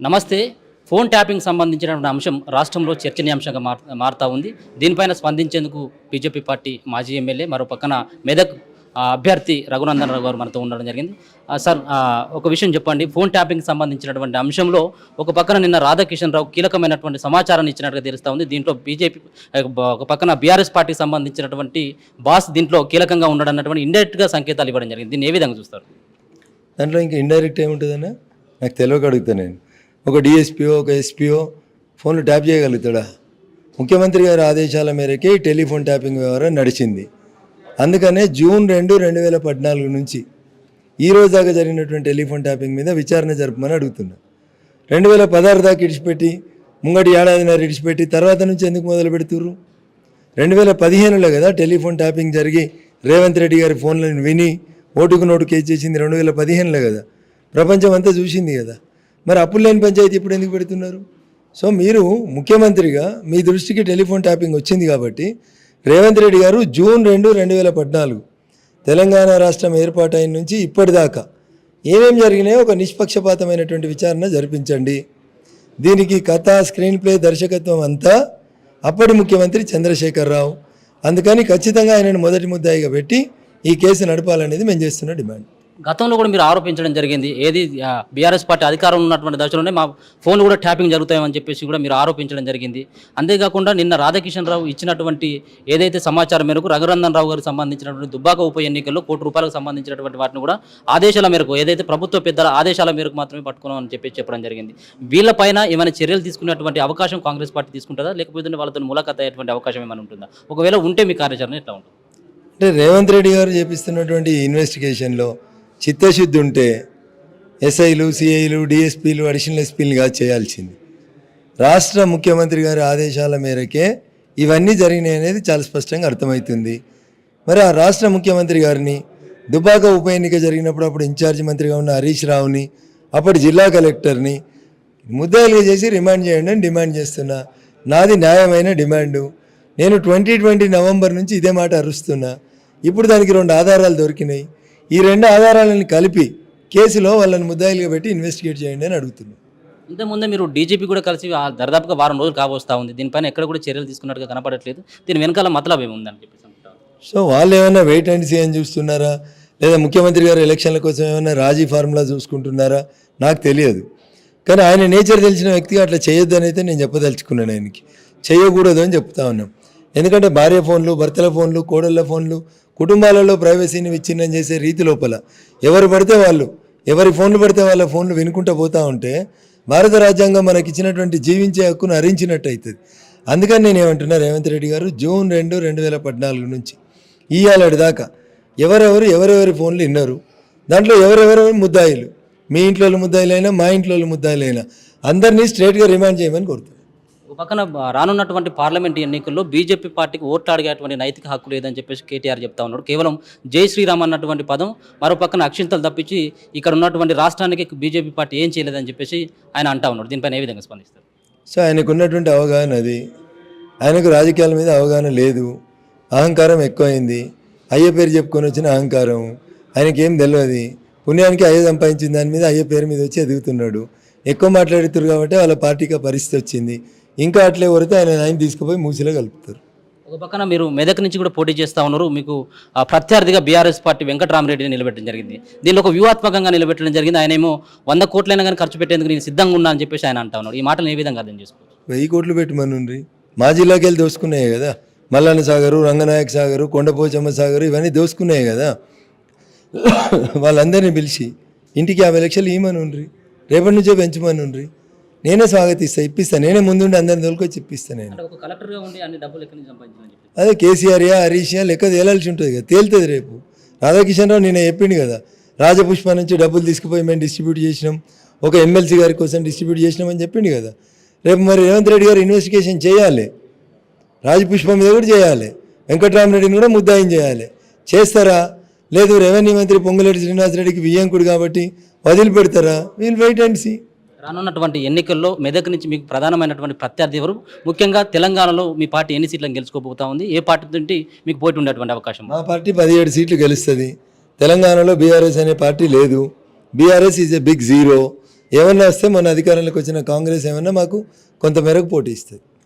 నమస్తే. Phone tapping సంబంధించినటువంటి అంశం రాష్ట్రంలో చర్చనీయాంశంగా మార్ మారుతా ఉంది. దీనిపైన స్పందించేందుకు బీజేపీ పార్టీ మాజీ ఎమ్మెల్యే మరో పక్కన మెదక్ అభ్యర్థి రఘునందన్ రావు గారు మనతో ఉండడం జరిగింది. సార్ ఒక విషయం చెప్పండి. ఫోన్ ట్యాపింగ్ సంబంధించినటువంటి అంశంలో ఒక పక్కన నిన్న రాధాకిషన్ రావు కీలకమైనటువంటి సమాచారాన్ని ఇచ్చినట్టుగా తెలుస్తూ ఉంది. దీంట్లో బీజేపీ ఒక పక్కన బీఆర్ఎస్ పార్టీకి సంబంధించినటువంటి బాస్ దీంట్లో కీలకంగా ఉండడం అన్నటువంటి ఇండైరెక్ట్గా సంకేతాలు ఇవ్వడం జరిగింది. దీన్ని ఏ విధంగా చూస్తారు? దాంట్లో ఇంకా ఇండైరెక్ట్ ఏముంటుందన్నా? నాకు తెలియక అడుగుతా నేను. ఒక డిఎస్పీఓ ఒక ఎస్పీఓ ఫోన్లు ట్యాప్ చేయగలుగుతాడా? ముఖ్యమంత్రి గారి ఆదేశాల మేరకే ఈ టెలిఫోన్ ట్యాపింగ్ వ్యవహారం నడిచింది. అందుకనే జూన్ రెండు రెండు వేల పద్నాలుగు నుంచి ఈ రోజు దాకా జరిగినటువంటి టెలిఫోన్ ట్యాపింగ్ మీద విచారణ జరపమని అడుగుతున్నా. రెండు వేల పదహారు దాకా ఇడిచిపెట్టి ముంగటి ఏడాదిన్నర ఇడిచిపెట్టి తర్వాత నుంచి ఎందుకు మొదలు పెడుతుర్రు? రెండు వేల పదిహేనులో కదా టెలిఫోన్ ట్యాపింగ్ జరిగి రేవంత్ రెడ్డి గారి ఫోన్లను విని ఓటుకు నోటు కేసు చేసింది రెండు వేల పదిహేనులో కదా. ప్రపంచం అంతా చూసింది కదా. మరి అప్పులు లేని పంచాయతీ ఇప్పుడు ఎందుకు పెడుతున్నారు? సో మీరు ముఖ్యమంత్రిగా మీ దృష్టికి టెలిఫోన్ ట్యాపింగ్ వచ్చింది కాబట్టి రేవంత్ రెడ్డి గారు జూన్ రెండు రెండు వేల పద్నాలుగు తెలంగాణ రాష్ట్రం ఏర్పాటైన నుంచి ఇప్పటిదాకా ఏమేమి జరిగినాయో ఒక నిష్పక్షపాతమైనటువంటి విచారణ జరిపించండి. దీనికి కథ స్క్రీన్ ప్లే దర్శకత్వం అంతా అప్పటి ముఖ్యమంత్రి చంద్రశేఖరరావు. అందుకని ఖచ్చితంగా ఆయనను మొదటి ముద్దాయిగా పెట్టి ఈ కేసు నడపాలనేది మేము చేస్తున్న డిమాండ్. గతంలో కూడా మీరు ఆరోపించడం జరిగింది. ఏది బీఆర్ఎస్ పార్టీ అధికారం ఉన్నటువంటి దశలోనే మా ఫోన్లు కూడా ట్యాపింగ్ జరుగుతాయని చెప్పేసి కూడా మీరు ఆరోపించడం జరిగింది. అంతేకాకుండా నిన్న రాధాకిషన్ రావు ఇచ్చినటువంటి ఏదైతే సమాచారం మేరకు రఘునందన్ రావు గారికి సంబంధించినటువంటి దుబ్బాక ఉప ఎన్నికల్లో కోటి రూపాయలకు సంబంధించినటువంటి వాటిని కూడా ఆదేశాల మేరకు ఏదైతే ప్రభుత్వ పెద్దల ఆదేశాల మేరకు మాత్రమే పట్టుకున్నామని చెప్పేసి చెప్పడం జరిగింది. వీళ్ళపైన ఏమైనా చర్యలు తీసుకునేటువంటి అవకాశం కాంగ్రెస్ పార్టీ తీసుకుంటుందా? లేకపోతే వాళ్ళతో ములాఖాత్ అయ్యేటువంటి అవకాశం ఏమైనా ఉంటుందా? ఒకవేళ ఉంటే మీ కార్యాచరణ ఎట్లా ఉంటుంది? అంటే రేవంత్ రెడ్డి గారు చేపిస్తున్నటువంటి ఇన్వెస్టిగేషన్లో చిత్తశుద్ధి ఉంటే ఎస్ఐలు సిఐలు డిఎస్పీలు అడిషనల్ ఎస్పీలుగా చేయాల్సింది. రాష్ట్ర ముఖ్యమంత్రి గారి ఆదేశాల మేరకే ఇవన్నీ జరిగినాయి అనేది చాలా స్పష్టంగా అర్థమవుతుంది. మరి ఆ రాష్ట్ర ముఖ్యమంత్రి గారిని దుబాక ఉప ఎన్నిక జరిగినప్పుడు అప్పుడు ఇన్ఛార్జ్ మంత్రిగా ఉన్న హరీష్ రావుని అప్పటి జిల్లా కలెక్టర్ని ముద్దాయిలుగా చేసి రిమాండ్ చేయండి అని డిమాండ్ చేస్తున్నా. నాది న్యాయమైన డిమాండు. నేను ట్వంటీ ట్వంటీ నవంబర్ నుంచి ఇదే మాట అరుస్తున్నా. ఇప్పుడు దానికి రెండు ఆధారాలు దొరికినాయి. ఈ రెండు ఆధారాలను కలిపి కేసులో వాళ్ళని ముద్దాయిలుగా పెట్టి ఇన్వెస్టిగేట్ చేయండి అని అడుగుతున్నాను ఇంతకుముందే మీరు డీజీపీ కూడా కలిసి ఆ దరిదాపుగా వారం రోజులు కావస్తా ఉంది. దీనిపైన ఎక్కడ కూడా చర్యలు తీసుకున్నట్టుగా కనపడట్లేదు. దీని వెనకాల మతలబ్ ఏముందని చెప్పేసి సో వాళ్ళు ఏమైనా వెయిట్ అండ్ సీ అని చూస్తున్నారా? లేదా ముఖ్యమంత్రి గారు ఎలక్షన్ల కోసం ఏమైనా రాజీ ఫార్ములా చూసుకుంటున్నారా? నాకు తెలియదు. కానీ ఆయన నేచర్ తెలిసిన వ్యక్తిగా అట్లా చేయొద్దని అయితే నేను చెప్పదలుచుకున్నాను ఆయనకి. చేయకూడదు అని చెప్తా ఉన్నాం. ఎందుకంటే భార్య ఫోన్లు భర్తల ఫోన్లు కోడళ్ళ ఫోన్లు కుటుంబాలలో ప్రైవసీని విచ్ఛిన్నం చేసే రీతి లోపల ఎవరు పడితే వాళ్ళు ఎవరి ఫోన్లు పడితే వాళ్ళ ఫోన్లు వినుకుంటూ పోతూ ఉంటే భారత రాజ్యాంగం మనకి ఇచ్చినటువంటి జీవించే హక్కును హరించినట్టు అవుతుంది అందుకని నేను ఏమంటున్నా రేవంత్ రెడ్డి గారు జూన్ రెండు రెండు వేల పద్నాలుగు నుంచి ఇయ్యాలటి దాకా ఎవరెవరు ఎవరెవరి ఫోన్లు విన్నారు దాంట్లో ఎవరెవరు ముద్దాయిలు మీ ఇంట్లో ముద్దాయిలైనా మా ఇంట్లో ముద్దాయిలైనా అందరినీ స్ట్రేట్గా రిమాండ్ చేయమని కోరుతున్నాను. ఒక పక్కన రానున్నటువంటి పార్లమెంట్ ఎన్నికల్లో బీజేపీ పార్టీకి ఓట్లు అడిగేటువంటి నైతిక హక్కు లేదని చెప్పేసి కేటీఆర్ చెప్తా ఉన్నాడు. కేవలం జై శ్రీరామ్ అన్నటువంటి పదం మరో పక్కన అక్షింతలు తప్పించి ఇక్కడ ఉన్నటువంటి రాష్ట్రానికి బీజేపీ పార్టీ ఏం చేయలేదని చెప్పేసి ఆయన అంటా ఉన్నాడు. దీనిపైన ఏ విధంగా స్పందిస్తారు? సో ఆయనకు ఉన్నటువంటి అవగాహన అది. ఆయనకు రాజకీయాల మీద అవగాహన లేదు. అహంకారం ఎక్కువైంది. అయ్య పేరు చెప్పుకొని వచ్చిన అహంకారం. ఆయనకి ఏం తెలియదు పుణ్యానికి అయ్య సంపాదించిన దాని మీద అయ్య పేరు మీద వచ్చి ఎదుగుతున్నాడు. ఎక్కువ మాట్లాడుతున్నారు కాబట్టి వాళ్ళ పార్టీకి పరిస్థితి వచ్చింది. ఇంకా అట్లే కొడితే ఆయన ఆయన తీసుకుపోయి మూసిలో కలుపుతారు. ఒక పక్కన మీరు మెదక్ నుంచి కూడా పోటీ చేస్తా ఉన్నారు. మీకు ఆ, ప్రత్యర్థిగా బీఆర్ఎస్ పార్టీ వెంకటరామరెడ్డిని నిలబెట్టడం జరిగింది. దీనిలో ఒక వ్యూహాత్మకంగా నిలబెట్టడం జరిగింది. ఆయన ఏమో వంద కోట్లైనా కానీ ఖర్చు పెట్టేందుకు నేను సిద్ధంగా ఉన్నా అని చెప్పేసి ఆయన అంటా ఉన్నాడు. ఈ మాటలు ఏ విధంగా అర్థం చేసుకోవచ్చు? వెయ్యి కోట్లు పెట్టమనుండ్రి. మా జిల్లాకి వెళ్ళి దోసుకున్నాయి కదా. మల్లన్న సాగరు రంగనాయక సాగరు కొండపోచమ్మ సాగరు ఇవన్నీ దోసుకున్నాయి కదా. వాళ్ళందరినీ పిలిచి ఇంటికి యాభై లక్షలు ఇవ్వమనుండ్రి. రేపటి నుంచే పెంచమనుండ్రి. నేనే స్వాగతిస్తా ఇప్పిస్తా. నేనే ముందుండి అందరిని తోలుకొచ్చి ఇప్పిస్తా నేను. కలెక్టర్గా ఉండి అన్ని డబ్బులు అదే కేసీఆర్యా హరీష్యా లెక్క తేలాల్సి ఉంటుంది కదా తేలుతుంది రేపు. రాధాకిషన్ రావు నేను చెప్పిండు కదా రాజపుష్ప నుంచి డబ్బులు తీసుకుపోయి మేము డిస్ట్రిబ్యూట్ చేసినాం ఒక ఎమ్మెల్సీ గారి కోసం డిస్ట్రిబ్యూట్ చేసినాం అని చెప్పిండు కదా. రేపు మరి రేవంత్ రెడ్డి గారు ఇన్వెస్టిగేషన్ చేయాలి రాజపుష్ప మీద కూడా చేయాలి వెంకటరామరెడ్డిని కూడా ముద్దాయం చేయాలి. చేస్తారా? లేదు రెవెన్యూ మంత్రి పొంగులేటి శ్రీనివాసరెడ్డికి వియ్యంకుడు కాబట్టి వదిలిపెడతారా? We'll wait and see. రానున్నటువంటి ఎన్నికల్లో మెదక్ నుంచి మీకు ప్రధానమైనటువంటి ప్రత్యర్థి ఎవరు? ముఖ్యంగా తెలంగాణలో మీ పార్టీ ఎన్ని సీట్లను గెలుచుకోబోతా ఉంది? ఏ పార్టీ నుండి మీకు పోటీ ఉండేటువంటి అవకాశం? మా పార్టీ పదిహేడు సీట్లు గెలుస్తుంది. తెలంగాణలో బీఆర్ఎస్ అనే పార్టీ లేదు. BRS is a big zero ఏమన్నా వస్తే మన అధికారంలోకి వచ్చిన కాంగ్రెస్ ఏమన్నా మాకు కొంత మేరకు పోటీ ఇస్తుంది.